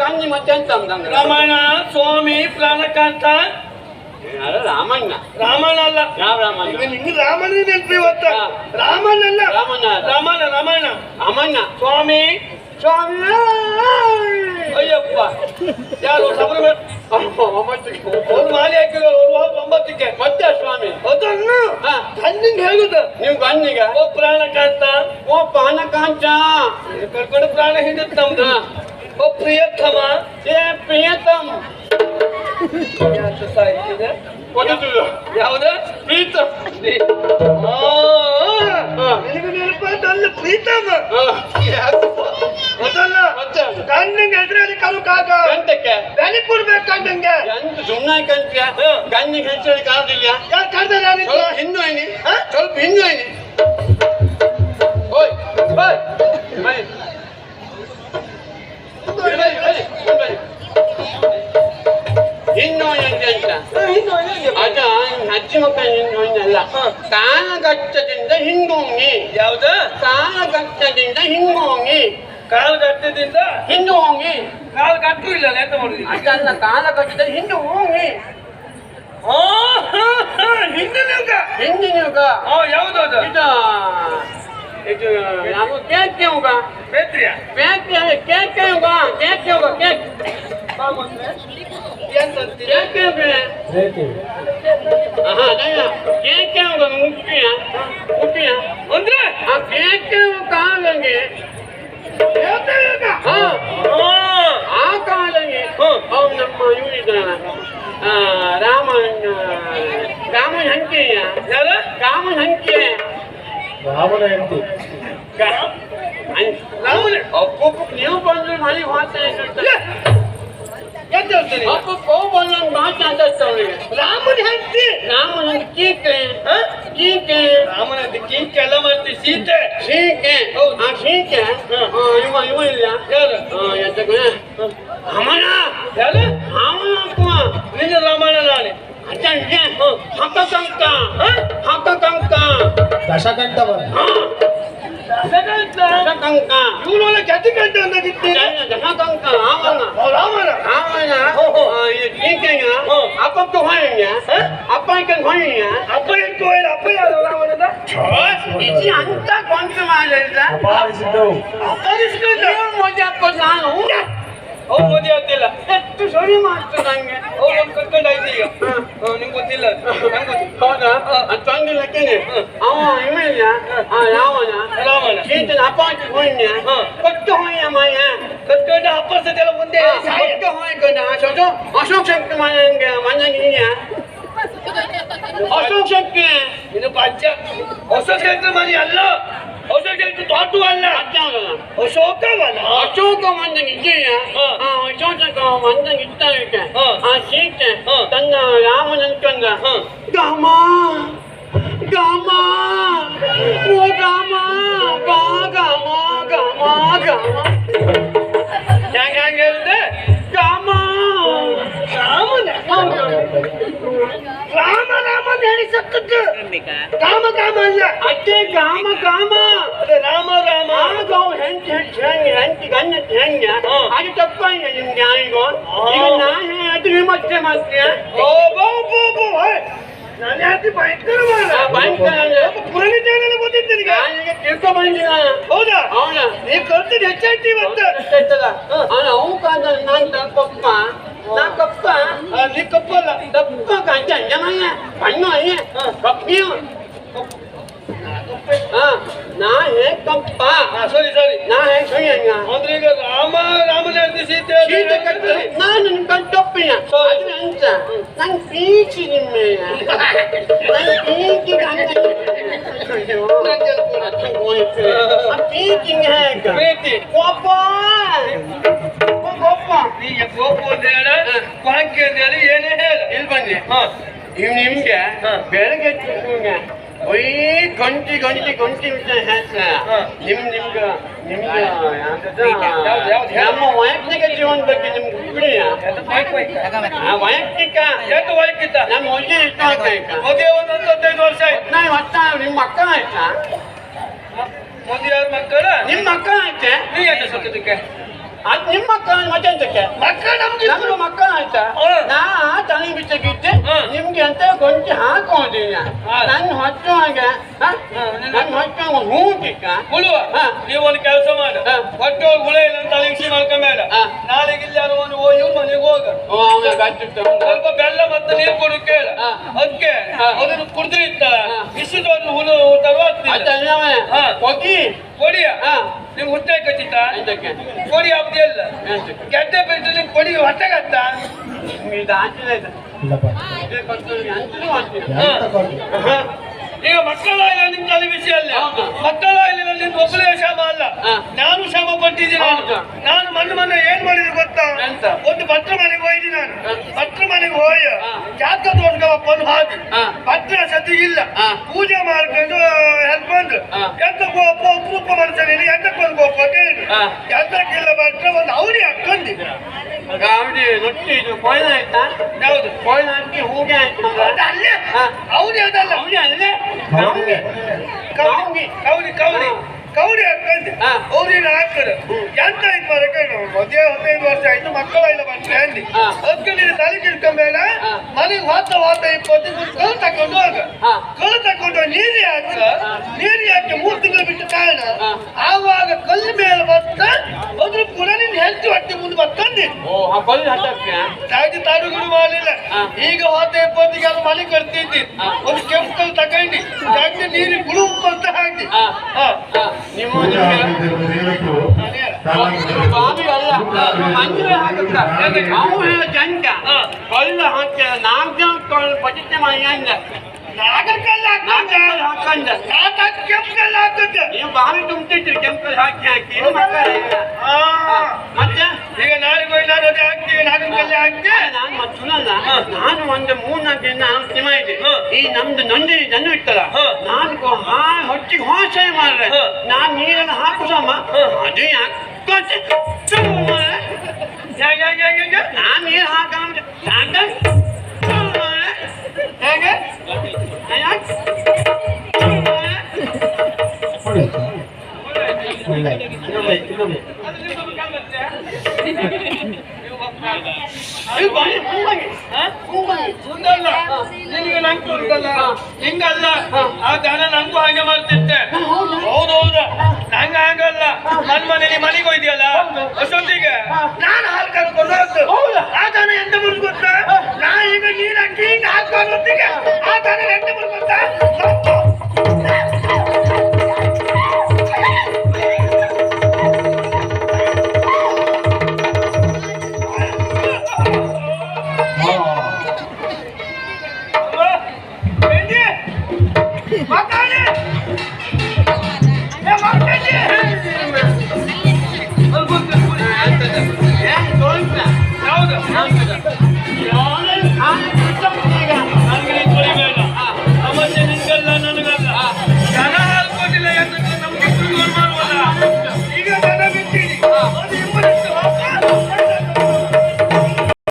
ಗಂಜಿ ಮತ್ತೆ ಅಂತ ಅಂದ್ರೆ ರಾಮಾಯಣ ಸ್ವಾಮಿ ಪ್ರಾಣಕಾಂತ. ಯಾರು ರಾಮಣ್ಣ. ರಾಮಣ್ಣ ಅಲ್ಲ. ಯಾವ ರಾಮಣ್ಣ? ಇದು ನಿಂಗೆ ರಾಮಣ್ಣ ನೆನಪು ಇವತ್ತ. ರಾಮಣ್ಣ ಅಲ್ಲ ರಾಮಣ್ಣ ರಾಮಣ್ಣ. ರಾಮಾಯಣ ರಾಮಾಯಣ ರಾಮಣ್ಣ. ಸ್ವಾಮಿ. ಸ್ವಾಮಿ ಅಯ್ಯಪ್ಪ. ಯಾರು ಸಬರ ಒಂಬತ್ತಕ್ಕೆ ಒಂದು ಮಾಲೆ ಹಾಕಿರೋ ಒಂಬತ್ತಕ್ಕೆ ಮತ್ತೆ ಸ್ವಾಮಿ? ಅದನ್ನು ಹಾ. ಹೇಳುದ ನೀವು ಗಂಜಿಗ ಓ ಪ್ರಾಣಕಾಂತ. ಓ ಪಾನಕಾಂಚ ಕರ್ಕೊಂಡು ಪ್ರಾಣ ಹಿಡಿದ್ ನಮ್ದು. ಓ ಪ್ರಿಯತಮ. ಏ ಪ್ರಿಯತಮ್. ಸಾಯ್ತಿದೆ? ಗೊತ್ತಿಲ್ಲ ಯಾವ್ದ ಪ್ರೀತಮ್. ನಿನಗೆ ನೆನಪಾದಲ್ಲ ಪ್ರೀತಮ? ಮತ್ತೆ ಗಂಡಂಗೆ ಎದುರಲ್ಲಿ ಕರು ಕಾಗ ಎಂತಕ್ಕೆ ಬೆಳಿಪುರ್ಬೇಕು ಗಂಡಂಗೆ ಎಂತ ಸುಮ್ಮನೆ ಗಂಜಿಗೆ ಹೆಚ್ಚು ಕಾದಿಲ್ಲ ಯಾರು ಕರ್ದಾರ ಹಿಂದು ಐನಿ ಸ್ವಲ್ಪ ಹಿಂದು ಐನಿ ಎಂತ ಅದ ಅಜ್ಜಿ ಮಕ್ಕಳ ಹಿಂದು ಅಲ್ಲ ಕಾಲಘಟ್ಟದಿಂದ ಹಿಂಗೋಂಗಿ ಯಾವ್ದ? ಕಾಲಘಟ್ಟದಿಂದ ಹಿಂಗೋಂಗಿ ಕಾಲು ಗಟ್ಟದಿಂದ ಹಿಂದು ಹೋಗಿ ಕಾಲು ಗಟ್ಟು ಇಲ್ಲ ಎಂತ ಮಾಡುದು ಅದಲ್ಲ ಕಾಲಘಟ್ಟದ ಹಿಂದು ಹೋಗಿ ಹಿಂದಿನ ಯುಗ. ಹಿಂದಿನ ಯುಗ. ಯಾವ್ದದು ಇದು ಇದು ನಾವು ಕೇಕ್ ಯುಗ. ಬೇತ್ರಿಯ. ಕೇಕ್ ಕೇಕ್ ಯುಗ ಕೇಕ್ ಯುಗ ಕೇಕ್. ಯುಗ ಮುಖ್ಯ ಮುಖ್ಯ. ಅಂದ್ರೆ ಆ ಕಾಲಂಗೆ. ಯುಗ ಹಾ. ಆ, ಆ ಕಾಲಂಗೆ ಅವ್ನು ನಮ್ಮ ಇವರಿದ್ದಾನ ರಾಮನ್ ರಾಮನ್ ಹಂಕೆಯ ಯಾರು? ರಾಮನ್ ಹಂಕೆ ರಾಮನ ಒಬ್ಬೊಬ್ಬ ನೀವು ಬಂದ್ರೆ ಮನೆ ಮಾತಾಡ್ತಾರೆ ಅಪ್ಪ ಕೋಪ ಒಂದೊಂದು ಮಾತು ಮಾತಾಡ್ತಾರೆ ಅವನಿಗೆ ರಾಮನ ಹೆಂಡತಿ ರಾಮನ ಕೀಕೆ ಹ? ಕೀಕೆ ರಾಮನ ಕೀಕೆ ಎಲ್ಲ ಮಾಡ್ತೀವಿ ಸೀತೆ. ಶೀಕೆ ಆ ಶೀಕೆ ಇವ ಇವ ಇಲ್ಲ. ಯಾರು ಎಂತಕ್ಕೆ? ಅಮನ ಯಾರು ಅವನ ಅಪ್ಪ. ನಿನ್ನ ರಾಮನ ನಾಳೆ ಅಜ್ಜಂಗೆ ಹಕ್ಕ ಕಂಕ ಹಕ್ಕ ಕಂಕ ದಶಕಂಠ ಬರ ಕಂಕ ಇವನೊಳ ಗತಿ ಅಂದಿದ್ದೀರಿ ಕಂಕ ರಾಮನ ಅವನ ಕೀಕೆಯ ಅಪ್ಪಕ್ಕ ಹೊಯ್ಯ. ಅಪ್ಪ ಇಕ್ಕಂಗ್ ಹೋಯ್ಯ. ಅಪ್ಪ ಎಂಟು ಹೋಯ್ಲ ಅಪ್ಪ ಯಾರು ರಾಮನದ ಇಜಿ ಅಂತ ಕೊಂಚ ಮಾಡಿದ ಅಪಾರಿಸಿದ್ದು ಅಪ್ಪನಿಸ್ಕೊಂಡ ಮೋದಿ ಅವ್ರು ಮದುವೆ ಆಗ್ತಿಲ್ಲ. ಎಷ್ಟು ಸರಿ ಮಾಡ್ತು ನಂಗೆ. ಅವ್ರು ಒಂದು ಕರ್ಕೊಂಡು ಆಯ್ತು ಈಗ ನಿಂಗೆ ಗೊತ್ತಿಲ್ಲ ಹೌದಾ? ಅದು ತಂದಿಲ್ಲಕ್ಕೇನೆ ಅವ ಆ ಯಾವನ ರಾಮನ ಚೀತನ ಅಪ್ಪ ಹೊಯ್ಯ ಕೊಟ್ಟು ಹೊಯ್ಯ ಮಾಯ ಕರ್ಕೊಂಡು ಅಪ್ಪ ಸತಿ ಎಲ್ಲ ಮುಂದೆ. ಕೊಟ್ಟು ಹೊಯ್ಕೊಂಡ ಅಶೋಕ ಅಶೋಕ್ ಶಕ್ತಿ ಮನೆಗೆ ಮನೆಗೆ ಅಶೋಕ್ ಶಕ್ತಿ? ಇದು ಪಂಚ ಅಶೋಕ್ ಶಕ್ತಿ ಮನೆ ಅಲ್ಲ. ಹೊಸ ಕ್ಷೇತ್ರ ತೋಟು ಅಲ್ಲ. ಅಶೋಕವನ ಅಶೋಕ ಮಂದಿಗೆ ಇದೆಯಾ ಹಾ. ಆ ಅಶೋಕ ಮಂದಿಗೆ ಇದ್ದಾಗೆ ಹಾ. ಆ ಸೀತೆ ಹಾ. ತನ್ನ ರಾಮನ ಅನ್ಕೊಂಡ ಹಾ. ಗಾಮ ಗಾಮ ಓ ಗಾಮ ಗಾ ಗಾಮ ಗಾಮ ಗಾಮ ಹೆಂಗ ಹೆಂಗ ಹೇಳಿದೆ? ಗಾಮ. ರಾಮನ. ರಾಮ ರಾಮ ಅಂತ ಹೇಳಿ ಸತ್ತದ್ದು. ಕಾಮ ಕಾಮ ಅಲ್ಲ. ಅದೇ ಕಾಮ ಕಾಮ. ಅದೇ ರಾಮ ರಾಮ. ಆಗ ಹೆಂಚ್ ಹೆಂಚ್ ಹೆಂಗ್ ಹೆಂಚ್ ಗಣ್ಣ ಹೆಂಗ. ಅದು ತಪ್ಪಾಗ ನಿಮ್ಗೆ ಯಾರಿಗೋ ಈಗ ನಾ ಹೇಳಿದ್ರೆ ನೀವು ಮತ್ತೆ ಮಾಡ್ತೀಯ ಓ ಬೋ ಬೋ ಬೋ. ನಾನು ಯಾಕೆ ಭಯಂಕರ ಭಯಂಕರ? ಪುರಾಣ ಜ್ಞಾನ ಗೊತ್ತಿತ್ತು ನಿನಗೆ? ತಿಳ್ಕೊ ಬಂದಿನ ಹೌದಾ? ಅವನ ನೀ ಕಲ್ತಿದ್ದು ಹೆಚ್ಚಾಯ್ತು ಇವತ್ತು. ಅವನು ಕಾದ ನಾನು ತಪ್ಪಪ್ಪ ನಾ ಕಪ್ಪ ಆ, ನೀ ಕಪ್ಪಲ್ಲ ತಪ್ಪ ಕಂಡ ಅಂಜಮಯ್ಯ ಕಣ್ಣು ಅಯ್ಯ ಕಪ್ಪಿಯು ಹಾ ನಾ ಹೇ ಕಪ್ಪ ಹಾ ಸರಿ ಸರಿ ನಾ ಹೇ ಸುಯ್ಯಂಗ ಅಂದ್ರೆ ಈಗ ರಾಮ ರಾಮನ ಹೆಂಡತಿ ಸೀತೆ ಸೀತೆ ಕಟ್ಟು ನಾನು ನಿನ್ ಕಟ್ಟೊಪ್ಪಿನ ಅದು ಅಂತ ನನ್ ಪೀಚಿ ನಿಮ್ಮೆಯ ನನ್ ಪೀಚಿ ಆ ಪೀಚಿಂಗ್ ಹೇಗ ಪ್ರೀತಿ ಕೋಪ ಕೋಪ ಈಗ ಗೋಪು ಅಂತ ಹೇಳ ವಾಕ್ಯ ಅಂತ ಹೇಳಿ ಏನೇ ಹೇಳ ಇಲ್ಲಿ ಬನ್ನಿ ಹಾ ಇವ್ ನಿಮ್ಗೆ ಹಾ. ಬೆಳಗ್ಗೆ ಒಯ್ ಗಂಟಿ ಗಂಟಿ ಗಂಟಿ. ನಿಮ್ ನಿಮ್ಗ ನಿಮ್ಗೆ? ನಮ್ಮ ವೈಯಕ್ತಿಕ ಜೀವನ ಬಗ್ಗೆ ನಿಮ್ಗೆ ಬಿಡಿ ವೈಯಕ್ತಿಕ? ಎಷ್ಟು ವೈಯಕ್ತಿಕ. ನಮ್ಮ ಒಳ್ಳೆ ಇಷ್ಟ ಆಗ್ತಾಯ್ತ ಮದುವೆ ಒಂದು ಹತ್ತೈದು ವರ್ಷ ಆಯ್ತು. ಮಕ್ಕಳ ಆಯ್ತಾ? ಮೊದಲು ಯಾರ ಮಕ್ಕಳ? ನಿಮ್ಮ ಮಕ್ಕಳ ಆಯ್ತೆ? ನೀ ಸತ್ತದಕ್ಕೆ? ಅದ್ ನಿಮ್ ಮಕ್ಕಳ ಮತ್ತೆ ಅಂತಕ್ಕೆ ಮಕ್ಕಳ ನಮ್ಗೆ ನಮ್ದು ಮಕ್ಕಳ ಆಯ್ತಾ. ನಾ ತಲೆ ಬಿಚ್ಚಕ್ಕಿದ್ದೆ. ನಿಮ್ಗೆ ಅಂತ ಕೊಂಚ ಹಾಕೋದಿಲ್ಲ ನನ್ನ ನನ್ ನನ್ನ ಹೊಟ್ಟುವಾಗ ನಿನ್ನ- ನನ್ ಹೊಚ್ಚುವಾಗ ಹೂಟಿಕ್ಕ ಉಳುವ. ನೀವು ಒಂದು ಕೆಲಸ ಮಾಡಿ. ಹಾ. ಒಟ್ಟು ಗುಳ ಇಲ್ಲ ಅಂತ ಅಲಿಕ್ಷಿ ಮಾಡ್ಕೊಂಬೇಡ. ನಾಳೆಗೆ ಇಲ್ಲಿ ಯಾರು ಒಂದು ಹೋಗಿ ಮನೆಗೆ ಹೋಗ. ಸ್ವಲ್ಪ ಬೆಲ್ಲ ಮತ್ತೆ ನೀರು ಕೊಡು ಕೇಳ. ಅದಕ್ಕೆ. ಅದನ್ನು ಕುಡಿದ್ರೆ ಇತ್ತ ಹಾ. ಇಷ್ಟೊಂದು ಹುಳು ಹಾ. ಹೋಗಿ ಕೊಡಿಯ. ಹ ನಿಮ್ ಕಚ್ಚಿತ ಕೊಡಿ ಹಬ್ಬದಿ ಅಲ್ಲ ಬೆಂಚು ನಿಮ್ ಕೊಡಿ ಹೊಟ್ಟೆಗತ್ತ? ನಿಮ್ಗೆ ಇದು ಹಾಕಿಲ್ಲ ಈಗ ಮಕ್ಕಳ ಇಲ್ಲ ನಿಮ್ ತಲೆ ವಿಷಯ ಅಲ್ಲ. ಮಕ್ಕಳ ಇಲ್ಲ ನಿನ್ ಒಬ್ಬನೇ ಶ್ರಮ ಅಲ್ಲ. ನಾನು ಶ್ರಮ ಪಟ್ಟಿದ್ದೀನಿ ನಾನು. ಮೊನ್ನೆ ಮೊನ್ನೆ ಏನ್ ಮಾಡಿದ್ರು ಗೊತ್ತಾ? ಒಂದು ಭಟ್ರ ಮನೆಗೆ ಹೋಯ್ದಿ ನಾನು. ಭಟ್ರ ಮನೆಗೆ ಹೋಯ. ಜಾತ ತೋರ್ಸ್ಕೊ ಒಂದು ಹಾಕಿ. ಭಟ್ರ ಸತಿಗಿಲ್ಲ ಪೂಜೆ ಮಾಡ್ಕೊಂಡು ಹೆಲ್ಪ್ ಬಂದು? ಹಾ. ಎಂತ ಗೋಪ ಮನಸ್ಸಲ್ಲಿ ಎಂತಕ್ಕೊಂದು ಗೋಪ ಕೇಳಿ ಹಾ. ಎಂತಕ್ಕಿಲ್ಲ ಭಟ್ರ ಒಂದು ಅವಳಿ ಹಾಕೊಂಡಿ ಗಾವಡಿ ರೊಟ್ಟಿ ಇದು ಕೊಯ್ಲು ಆಯ್ತಾ? ಯಾವುದು? ಕೊಯ್ಲು ಹಾಕಿ ಹೂಗೆ ಆಯ್ತು ಅಲ್ಲೇ? ಹಾ. ಅವಳಿ ಅದಲ್ಲ ಅವಳಿ ಅಲ್ಲೇ? ಹೌದು. ಕೌಡಿ. ಕೌಡಿ ಕೌಡಿ ಕೌಡಿ ಹಾಕಂತೆ ಹಾ. ಅವ್ರಿಗೆ ಹಾಕ್ತಾರೆ ಎಂತ ಇದು ಮಾಡಕ್ಕೆ ಮದುವೆ ಹದಿನೈದು ವರ್ಷ ಆಯ್ತು ಮಕ್ಕಳ ಇಲ್ಲ ಬಂದ್ರೆ ಅಂದಿ. ಅದಕ್ಕೆ ನೀನು ತಲೆ ಕಿಡ್ಕೊಂಬೇಡ ಮನೆಗೆ ಹೋತ ಹೋತ ಇಪ್ಪತ್ತು ಕಳು ತಕೊಂಡು ಹೋಗ. ಕಳು ತಕೊಂಡು ನೀರಿ ಹಾಕ. ನೀರಿ ಹಾಕಿ ಮೂರು ತಿಂಗಳು ಬಿಟ್ಟು ಕಾರಣ ಆವಾಗ ಕಲ್ಲು ಮೇಲೆ ಬತ್ತ ಅದ್ರ ಕೂಡ ನೀನು ಹೆಲ್ತಿ ಹೊಟ್ಟೆ ಮುಂದೆ ಬತ್ತಂದಿ ಓ ಆ ಕೊಯ್ಲು ಹತ್ತಕ್ಕೆ ತಾಗಿ ತಾಡುಗಳು ಮಾಡಲಿಲ್ಲ ಹಾ. ಹೋತ ಇಪ್ಪತ್ತಿಗೆ ಅದು ಮನೆ ಕಟ್ತಿದ್ದಿ ಒಂದು ಕೆಂಪಲ್ಲಿ ಕಲ್ಲು ತಗೊಂಡು ಜಾಸ್ತಿ ನೀರಿಗೆ ಅಂತ ಹಾಕಿ ನಿಮ್ಮ ಬಾವಿ ಅಲ್ಲ. ಮಂಜುಳ ಹಾಕುತ್ತ ಅವು ಹೇಳ ಜಂಟ. ಕಳ್ಳ ಹಾಕಿ ನಾಲ್ಕು ಜನ ಮಾಡಿ ಅಂದ ನಾಗರ ಕಲ್ಲು ನಾಲ್ಕು ಹಾಕಂದ ಜನ ಹಾಕಂದ ನಾಲ್ಕು ಕೆಂಪು ಕಲ್ಲು ಹಾಕಂದ ನೀವು ಬಾವಿ ತುಂಬಿಟ್ಟಿದ್ರಿ ಕೆಂಪು ಹಾಕಿ ಹಾಕಿ ಮತ್ತೆ ಈಗ ನಾಳೆಗೆ ಹೋಗಿ ನಾನು ಅದೇ ಹಾಕ್ತೀವಿ ನಾನು ನಾನು ಒಂದು ಮೂರ್ನಾಲ್ಕು ದಿನ ಸಿನಿಮ ಇದೆ ಈ ನಮ್ದು ನೊಂದಿ ಜನ ಇತ್ತಲ್ಲ. ನಾನು ಹಾ ಹೊಟ್ಟಿಗೆ ಹೋಸೆ ಮಾಡ್ರೆ. ನಾನು ನೀರನ್ನು ಹಾಕುದಮ್ಮ ಹಾ. ಅದು ಯಾಕೆ ನಾನು ನೀರು ಹಾಕ ಹೇಗೆ ನಿನಗೆ ನಂಗೆ ಉಂಟಲ್ಲ ಆ ದಾನ ನಂಗೂ ಹಾಗೆ ಮಾಡ್ತಿದ್ದೆ ಹೌದೌದು ನಂಗ ಹಂಗಲ್ಲ ನನ್ ಮನೇಲಿ ಮನೆಗೆ ಹೋಯ್ದಿಯಲ್ಲ ಅಷ್ಟೊತ್ತಿಗೆ ನಾನು ಹಾಲು ಕರ್ಕೊಂಡು ಆ ದನ ಎಂತ ಬರುದು ಗೊತ್ತಾ ನಾ ಈಗ ನೀರು ಹಾಕಿ ಹಿಂಗ ಹಾಕೊಂಡು ಆ ದನ ಎಂತ ಬರುದು